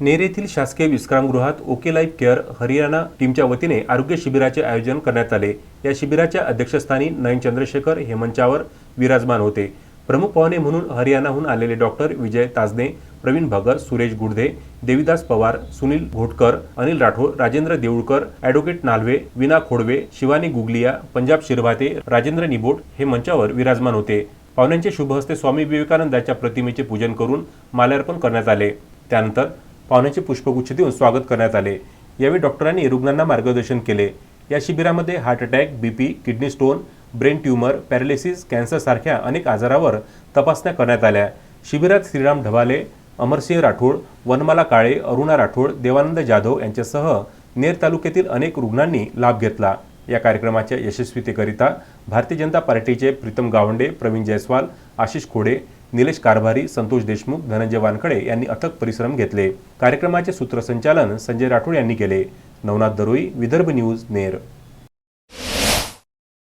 नेर येथील शासकीय विश्रामगृहात ओके लाईफ केअर हरियाणा टीमच्या वतीने आरोग्य शिबिराचे आयोजन करण्यात आले. या शिबिराच्या अध्यक्षस्थानी नयन चंद्रशेखर हे मंचावर विराजमान होते. प्रमुख पाहुणे म्हणून हरियाणाहून आलेले डॉक्टर विजय ताजने प्रवीण भगर सुरेश गुडधे देविदास पवार सुनील घोटकर अनिल राठोड राजेंद्र देऊळकर ॲडव्होकेट नालवे विना खोडवे शिवानी गुगलिया पंजाब शिरभाते राजेंद्र निबोट हे मंचावर विराजमान होते. पाहुण्यांचे शुभ हस्ते स्वामी विवेकानंदाच्या प्रतिमेचे पूजन करून माल्यार्पण करण्यात आले. त्यानंतर पाहुण्यांचे पुष्पगुच्छ देऊन स्वागत करण्यात आले. यावेळी डॉक्टरांनी रुग्णांना मार्गदर्शन केले. या शिबिरामध्ये heart attack BP kidney stone brain tumour paralysis कॅन्सरसारख्या अनेक आजारावर तपासण्या करण्यात आल्या. शिबिरात श्रीराम ढवाले अमरसिंह राठोड वनमाला काळे अरुणा राठोड देवानंद जाधव यांच्यासह नेर तालुक्यातील अनेक रुग्णांनी लाभ घेतला. या कार्यक्रमाच्या यशस्वीतेकरिता भारतीय जनता पार्टीचे प्रीतम गावंडे प्रवीण जयस्वाल आशिष खोडे निलेश कारभारी संतोष देशमुख धनंजय वानखडे यांनी अथक परिश्रम घेतले. कार्यक्रमाचे सूत्रसंचालन संजय राठोड यांनी केले. नवनाथ दरोई विदर्भ न्यूज नेर.